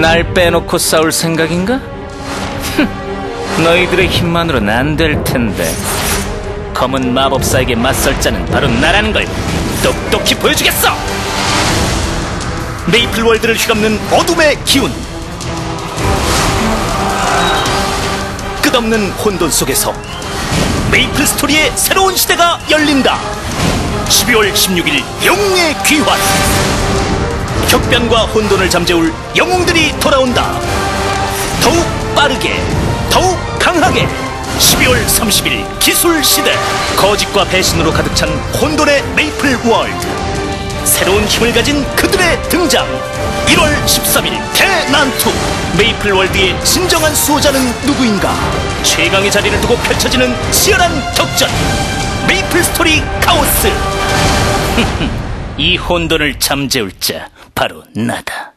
날 빼놓고 싸울 생각인가? 흠, 너희들의 힘만으로는 안될 텐데. 검은 마법사에게 맞설 자는 바로 나라는 걸 똑똑히 보여주겠어! 메이플 월드를 휘감는 어둠의 기운. 끝없는 혼돈 속에서 메이플 스토리의 새로운 시대가 열린다. 12월 16일 영웅의 귀환. 격변과 혼돈을 잠재울 영웅들이 돌아온다. 더욱 빠르게, 더욱 강하게. 12월 30일 기술 시대. 거짓과 배신으로 가득 찬 혼돈의 메이플 월드. 새로운 힘을 가진 그들의 등장 1월 13일 대난투 메이플 월드의 진정한 수호자는 누구인가 최강의 자리를 두고 펼쳐지는 치열한 격전 메이플 스토리 카오스 이 혼돈을 잠재울 자 바로 나다.